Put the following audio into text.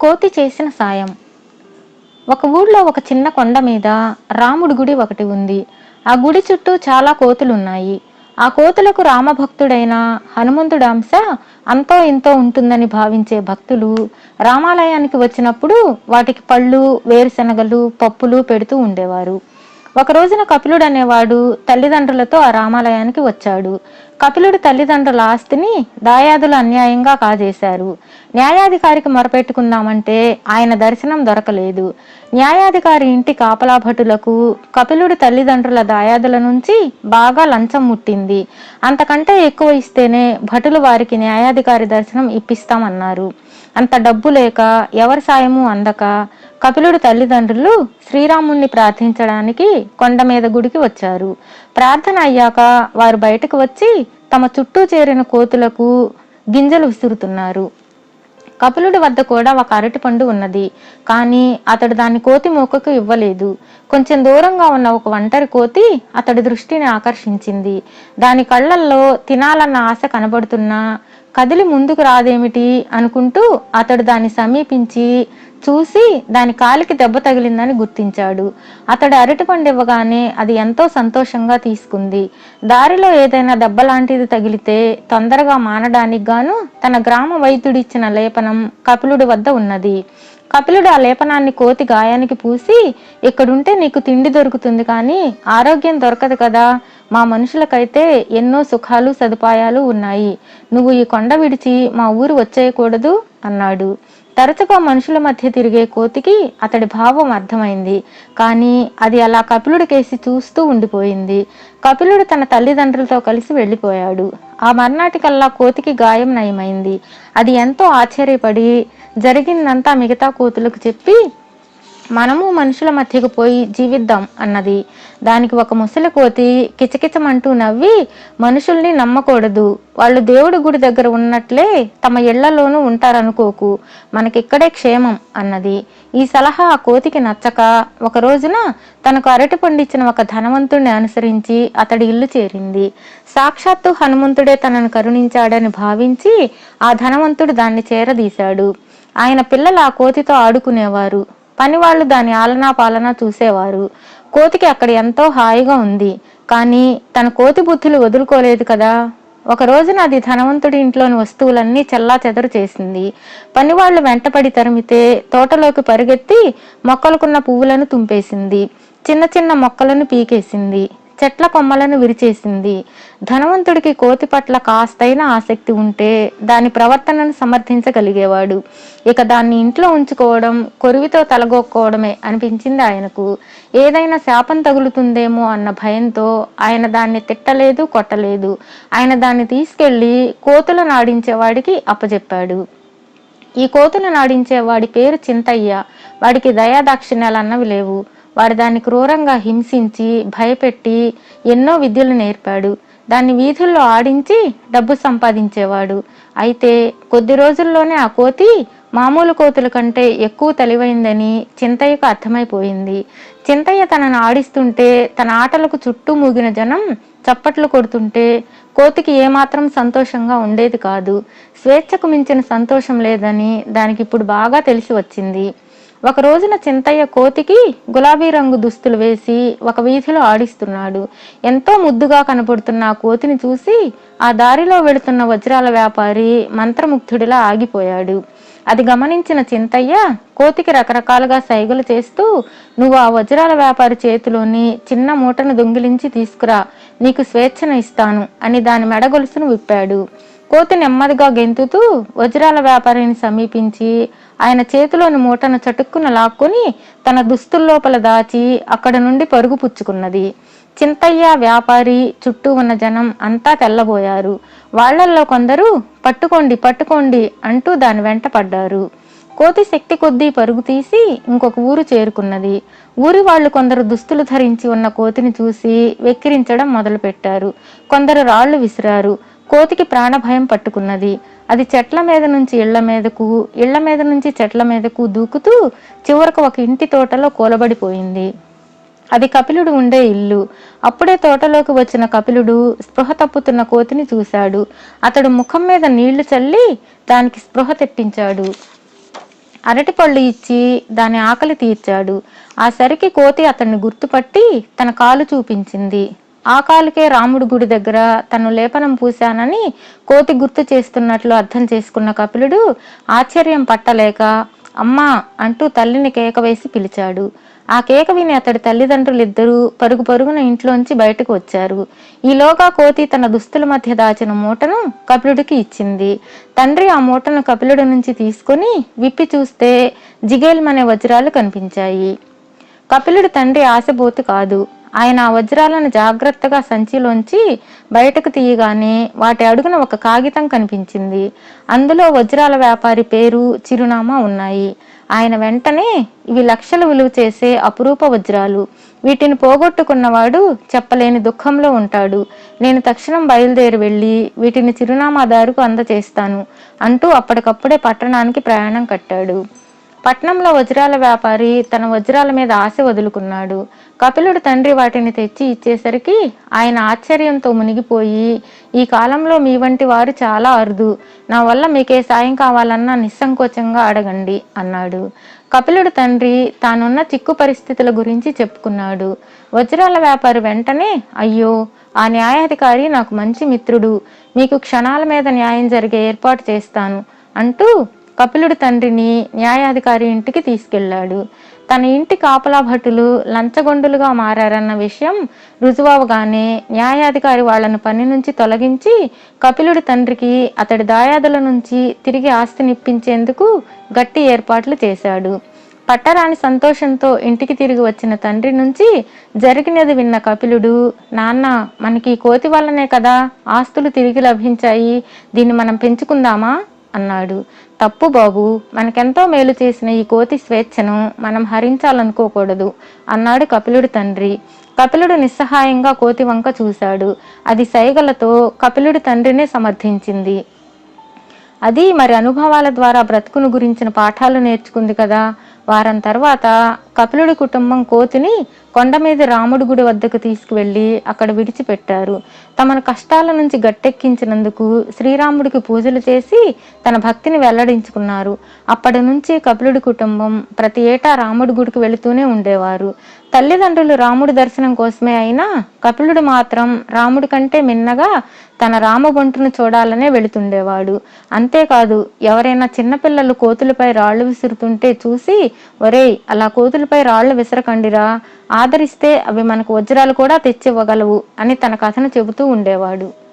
కోతి చేసిన సాయం. ఒక ఊళ్ళో ఒక చిన్న కొండ మీద రాముడి గుడి ఒకటి ఉంది. ఆ గుడి చుట్టూ చాలా కోతులున్నాయి. ఆ కోతులకు రామభక్తుడైన హనుమంతుడాంశ అంతో ఇంతో ఉంటుందని భావించే భక్తులు రామాలయానికి వచ్చినప్పుడు వాటికి పళ్ళు వేరుశనగలు పప్పులు పెడుతూ ఉండేవారు. ఒక రోజున కపిలుడు అనేవాడు తల్లిదండ్రులతో ఆ రామాలయానికి వచ్చాడు. కపిలుడు తల్లిదండ్రుల ఆస్తిని దాయాదులు అన్యాయంగా కాజేశారు. న్యాయాధికారికి మొరపెట్టుకుందామంటే ఆయన దర్శనం దొరకలేదు. న్యాయాధికారి ఇంటి కాపలా భటులకు తల్లిదండ్రుల దాయాదుల నుంచి బాగా లంచం ముట్టింది. అంతకంటే ఎక్కువ ఇస్తేనే భటులు వారికి న్యాయాధికారి దర్శనం ఇప్పిస్తామన్నారు. అంత డబ్బు లేక ఎవరి సాయము అందక కపిలుడు తల్లిదండ్రులు శ్రీరాముణ్ణి ప్రార్థించడానికి కొండ మీద గుడికి వచ్చారు. ప్రార్థన అయ్యాక వారు బయటకు వచ్చి తమ చుట్టూ చేరిన కోతులకు గింజలు విసురుతున్నారు. కపిలుడి వద్ద కూడా ఒక అరటిపండు ఉన్నది. కానీ అతడు దాన్ని కోతి మూకకు ఇవ్వలేదు. కొంచెం దూరంగా ఉన్న ఒక ఒంటరి కోతి అతడి దృష్టిని ఆకర్షించింది. దాని కళ్ళల్లో తినాలన్న ఆశ కనబడుతున్నా కదిలి ముందుకు రాదేమిటి అనుకుంటూ అతడు దాన్ని సమీపించి చూసి దాని కాలికి దెబ్బ తగిలిందని గుర్తించాడు. అతడు అరటిపండు ఇవ్వగానే అది ఎంతో సంతోషంగా తీసుకుంది. దారిలో ఏదైనా దెబ్బ లాంటిది తగిలితే తొందరగా మానడానికి గాను తన గ్రామ వైద్యుడిచ్చిన లేపనం కపిలుడి వద్ద ఉన్నది. కపిలుడు ఆ లేపనాన్ని కోతి గాయానికి పూసి ఇక్కడుంటే నీకు తిండి దొరుకుతుంది కానీ ఆరోగ్యం దొరకదు కదా. మా మనుషులకైతే ఎన్నో సుఖాలు సదుపాయాలు ఉన్నాయి. నువ్వు ఈ కొండ విడిచి మా ఊరు వచ్చేయకూడదు అన్నాడు. తరచుగా మనుషుల మధ్య తిరిగే కోతికి అతడి భావం అర్థమైంది. కానీ అది అలా కపిలుడి కేసి చూస్తూ ఉండిపోయింది. కపిలుడు తన తల్లిదండ్రులతో కలిసి వెళ్ళిపోయాడు. ఆ మర్నాటికల్లా కోతికి గాయం నయమైంది. అది ఎంతో ఆశ్చర్యపడి జరిగిందంతా మిగతా కోతులకు చెప్పి మనము మనుషుల మధ్యకు పోయి జీవిద్దాం అన్నది. దానికి ఒక ముసలి కోతి కిచకిచమంటూ నవ్వి మనుషుల్ని నమ్మకూడదు. వాళ్ళు దేవుడి గుడి దగ్గర ఉన్నట్లే తమ ఇళ్ళలోనూ ఉంటారనుకోకు. మనకిక్కడే క్షేమం అన్నది. ఈ సలహా ఆ కోతికి నచ్చక ఒక రోజున తనకు అరటి పండించిన ఒక ధనవంతుడిని అనుసరించి అతడి ఇల్లు చేరింది. సాక్షాత్తు హనుమంతుడే తనను కరుణించాడని భావించి ఆ ధనవంతుడు దాన్ని చేరదీశాడు. ఆయన పిల్లలు ఆ కోతితో ఆడుకునేవారు. పనివాళ్ళు దాని ఆలనా పాలనా చూసేవారు. కోతికి అక్కడ ఎంతో హాయిగా ఉంది. కానీ తన కోతి బుద్ధులు వదులుకోలేదు కదా. ఒక రోజున అది ధనవంతుడి ఇంట్లోని వస్తువులన్నీ చల్లా చెదరు చేసింది. పనివాళ్ళు వెంటపడి తరిమితే తోటలోకి పరిగెత్తి మొక్కలకున్న పువ్వులను తుంపేసింది. చిన్న చిన్న మొక్కలను పీకేసింది. చెట్ల కొమ్మలను విరిచేసింది. ధనవంతుడికి కోతి పట్ల కాస్తైన ఆసక్తి ఉంటే దాని ప్రవర్తనను సమర్థించగలిగేవాడు. ఇక దాన్ని ఇంట్లో ఉంచుకోవడం కొరివితో తలగొక్కోవడమే అనిపించింది ఆయనకు. ఏదైనా శాపం తగులుతుందేమో అన్న భయంతో ఆయన దాన్ని తిట్టలేదు కొట్టలేదు. ఆయన దాన్ని తీసుకెళ్ళి కోతులు నాడించేవాడికి అప్పజెప్పాడు. ఈ కోతులు నాడించే వాడి పేరు చింతయ్య. వాడికి దయాదాక్షిణ్యాలు అన్నవి లేవు. వాడు దాన్ని క్రూరంగా హింసించి భయపెట్టి ఎన్నో విద్యలు నేర్పాడు. దాన్ని వీధుల్లో ఆడించి డబ్బు సంపాదించేవాడు. అయితే కొద్ది రోజుల్లోనే ఆ కోతి మామూలు కోతుల కంటే ఎక్కువ తెలివైందని చింతయ్యకు అర్థమైపోయింది. చింతయ్య తనను ఆడిస్తుంటే తన ఆటలకు చుట్టూ మూగిన జనం చప్పట్లు కొడుతుంటే కోతికి ఏమాత్రం సంతోషంగా ఉండేది కాదు. స్వేచ్ఛకు మించిన సంతోషం లేదని దానికి ఇప్పుడు బాగా తెలిసి వచ్చింది. ఒక రోజున చింతయ్య కోతికి గులాబీ రంగు దుస్తులు వేసి ఒక వీధిలో ఆడిస్తున్నాడు. ఎంతో ముద్దుగా కనపడుతున్న ఆ కోతిని చూసి ఆ దారిలో వెళుతున్న వజ్రాల వ్యాపారి మంత్రముగ్ధుడిలా ఆగిపోయాడు. అది గమనించిన చింతయ్య కోతికి రకరకాలుగా సైగలు చేస్తూ నువ్వు ఆ వజ్రాల వ్యాపారి చేతిలోని చిన్న మూటను దొంగిలించి తీసుకురా. నీకు స్వేచ్ఛను ఇస్తాను అని దాని మెడగొలుసును విప్పాడు. కోతి నెమ్మదిగా గెంతుతూ వజ్రాల వ్యాపారిని సమీపించి ఆయన చేతిలోని మూటను చటుక్కున లాక్కొని తన దుస్తుల్లోపల దాచి అక్కడ నుండి పరుగు పుచ్చుకున్నది. చింతయ్య వ్యాపారి చుట్టూ ఉన్న జనం అంతా తెల్లబోయారు. వాళ్ళల్లో కొందరు పట్టుకోండి పట్టుకోండి అంటూ దాని వెంట పడ్డారు. కోతి శక్తి కొద్దీ పరుగు తీసి ఇంకొక ఊరు చేరుకున్నది. ఊరి వాళ్ళు కొందరు దుస్తులు ధరించి ఉన్న కోతిని చూసి వెక్కిరించడం మొదలుపెట్టారు. కొందరు రాళ్ళు విసిరారు. కోతికి ప్రాణభయం పట్టుకున్నది. అది చెట్ల మీద నుంచి ఇళ్ళ మీదకు ఇళ్ళ మీద నుంచి చెట్ల మీదకు దూకుతూ చివరకు ఒక ఇంటి తోటలో కూలబడిపోయింది. అది కపిలుడు ఉండే ఇల్లు. అప్పుడే తోటలోకి వచ్చిన కపిలుడు స్పృహ తప్పుతున్న కోతిని చూశాడు. అతడు ముఖం మీద నీళ్ళు చల్లి దానికి స్పృహ తెప్పించాడు. అరటిపళ్ళు ఇచ్చి దాని ఆకలి తీర్చాడు. ఆ సరికి కోతి అతన్ని గుర్తుపట్టి తన కాలు చూపించింది. ఆకాలకే రాముడు గుడి దగ్గర తను లేపనం పూశానని కోతి గుర్తు చేస్తున్నట్లు అర్థం చేసుకున్న కపిలుడు ఆశ్చర్యం పట్టలేక అమ్మా అంటూ తల్లిని కేక వేసి పిలిచాడు. ఆ కేక విని అతడి తల్లిదండ్రులిద్దరూ పరుగు పరుగున ఇంట్లోంచి బయటకు వచ్చారు. ఈలోగా కోతి తన దుస్తుల మధ్య దాచిన మూటను కపిలుడికి ఇచ్చింది. తండ్రి ఆ మూటను కపిలుడి నుంచి తీసుకొని విప్పి చూస్తే జిగేల్మనే వజ్రాలు కనిపించాయి. కపిలుడి తండ్రి ఆశబోతు కాదు ఆయన ఆ వజ్రాలను జాగ్రత్తగా సంచిలోంచి బయటకు తీయగానే వాటి అడుగున ఒక కాగితం కనిపించింది. అందులో వజ్రాల వ్యాపారి పేరు చిరునామా ఉన్నాయి. ఆయన వెంటనే ఇవి లక్షలు విలువ చేసే అపురూప వజ్రాలు. వీటిని పోగొట్టుకున్నవాడు చెప్పలేని దుఃఖంలో ఉంటాడు. నేను తక్షణం బయలుదేరి వెళ్ళి వీటిని చిరునామాదారుకు అందచేస్తాను అంటూ అప్పటికప్పుడే పట్టణానికి ప్రయాణం కట్టాడు. పట్నంలో వజ్రాల వ్యాపారి తన వజ్రాల మీద ఆశ వదులుకున్నాడు. కపిలుడు తండ్రి వాటిని తెచ్చి ఇచ్చేసరికి ఆయన ఆశ్చర్యంతో మునిగిపోయి ఈ కాలంలో మీ వంటి వారు చాలా అరుదు. నా వల్ల మీకే సాయం కావాలన్నా నిస్సంకోచంగా అడగండి అన్నాడు. కపిలుడు తండ్రి తానున్న చిక్కు పరిస్థితుల గురించి చెప్పుకున్నాడు. వజ్రాల వ్యాపారి వెంటనే అయ్యో ఆ న్యాయాధికారి నాకు మంచి మిత్రుడు. మీకు క్షణాల మీద న్యాయం జరిగే ఏర్పాటు చేస్తాను అంటూ కపిలుడు తండ్రిని న్యాయాధికారి ఇంటికి తీసుకెళ్ళాడు. తన ఇంటి కాపలా భటులు లంచగొండులుగా మారారన్న విషయం రుజువవగానే న్యాయాధికారి వాళ్ళను పని నుంచి తొలగించి కపిలుడి తండ్రికి అతడి దాయాదుల నుంచి తిరిగి ఆస్తినిప్పించేందుకు గట్టి ఏర్పాట్లు చేశాడు. పట్టరాని సంతోషంతో ఇంటికి తిరిగి వచ్చిన తండ్రి నుంచి జరిగినది విన్న కపిలుడు నాన్న మనకి కోతి వల్లనే కదా ఆస్తులు తిరిగి లభించాయి. దీన్ని మనం పెంచుకుందామా? అన్నాడు. తప్పు బాబు మనకెంతో మేలు చేసిన ఈ కోతి స్వేచ్ఛను మనం హరించాలనుకోకూడదు అన్నాడు కపిలుడి తండ్రి. కపిలుడు నిస్సహాయంగా కోతి వంక చూశాడు. అది సైగలతో కపిలుడి తండ్రినే సమర్థించింది. అది మరి అనుభవాల ద్వారా బ్రతుకును గురించిన పాఠాలు నేర్చుకుంది కదా. వారం తర్వాత కపిలుడి కుటుంబం కోతిని కొండ మీద రాముడి గుడి వద్దకు తీసుకువెళ్ళి అక్కడ విడిచిపెట్టారు. తమను కష్టాల నుంచి గట్టెక్కించినందుకు శ్రీరాముడికి పూజలు చేసి తన భక్తిని వెల్లడించుకున్నారు. అప్పటి నుంచి కపిలుడి కుటుంబం ప్రతి ఏటా రాముడి గుడికి వెళుతూనే ఉండేవారు. తల్లిదండ్రులు రాముడి దర్శనం కోసమే అయినా కపిలుడు మాత్రం రాముడి కంటే మిన్నగా తన రామబంటును చూడాలనే వెళుతుండేవాడు. అంతేకాదు ఎవరైనా చిన్నపిల్లలు కోతులపై రాళ్ళు విసురుతుంటే చూసి ఒరేయ్ అలా కోతులపై రాళ్ళు విసరకండిరా. ఆదరిస్తే అవి మనకు వజ్రాలు కూడా తెచ్చివ్వగలవు అని తన కథను చెబుతూ ఉండేవాడు.